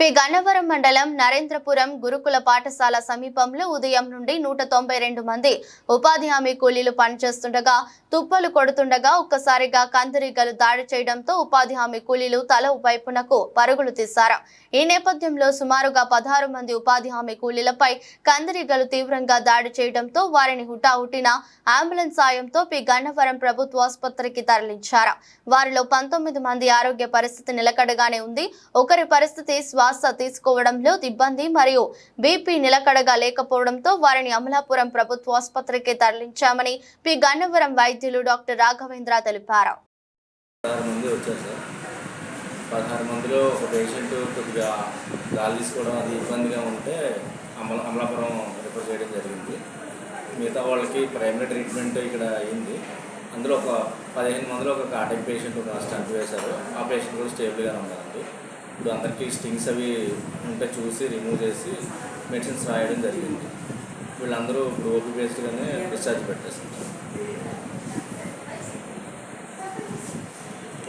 P Gannavaram మండలం నరేంద్రపురం గురుకుల పాఠశాల సమీపంలో ఉదయం నుండి నూట తొంభై రెండు మంది ఉపాధి హామీ కూలీలు పనిచేస్తుండగా తుప్పలు కొడుతుండగా ఒక్కసారిగా కందిరీగలు దాడి చేయడంతో ఉపాధి హామీ కూలీలు తల వైపునకు పరుగులు తీశారు. ఈ నేపథ్యంలో సుమారుగా పదహారు మంది ఉపాధి హామీ కూలీలపై కందిరీగలు తీవ్రంగా దాడి చేయడంతో వారిని హుటాహుటిన అంబులెన్స్ సాయంతో పి గన్నవరం ప్రభుత్వ ఆసుపత్రికి తరలించారు. వారిలో పంతొమ్మిది మంది ఆరోగ్య పరిస్థితి నిలకడగానే ఉంది. ఒకరి పరిస్థితి శ్వాస తీసుకోవడంలో ఇబ్బంది మరియు బీపీ నిలకడగా లేకపోవడంతో వారిని అమలాపురం ప్రభుత్వ ఆసుపత్రికి తరలించామని పి. గన్నవరం వైద్యులు డాక్టర్ రాఘవేంద్ర తెలిపారు. పదహారు మందిలో ఒక పేషెంట్ కొద్దిగా గాలి తీసుకోవడం అది ఇబ్బందిగా ఉంటే అమల అమలాపురం రిఫర్ చేయడం జరిగింది. మిగతా వాళ్ళకి ప్రైమరీ ట్రీట్మెంట్ ఇక్కడ అయింది. అందులో ఒక పదిహేను మందిలో ఒక కార్డియక్ పేషెంట్ ఒక స్టంట్ వేశారు. ఆ పేషెంట్ కూడా స్టేబుల్గానే ఉన్నారండి ఇప్పుడు అందరికీ స్టింగ్స్ అవి ఉంటే చూసి రిమూవ్ చేసి మెడిసిన్స్ రాయడం జరిగింది. వీళ్ళందరూ ఇప్పుడు ఓపీ బేస్డ్గానే డిశ్చార్జ్ పెట్టేస్తారు